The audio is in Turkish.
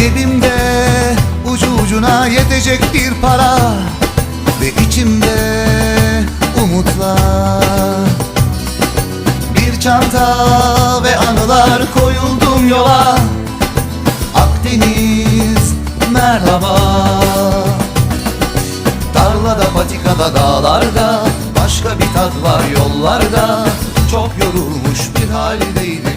Cebimde ucu ucuna yetecek bir para Ve içimde umutlar. Bir çanta ve anılar koyuldum yola. Akdeniz merhaba. Tarlada patikada dağlarda Başka bir tat var yollarda. Çok yorulmuş bir haldeydim.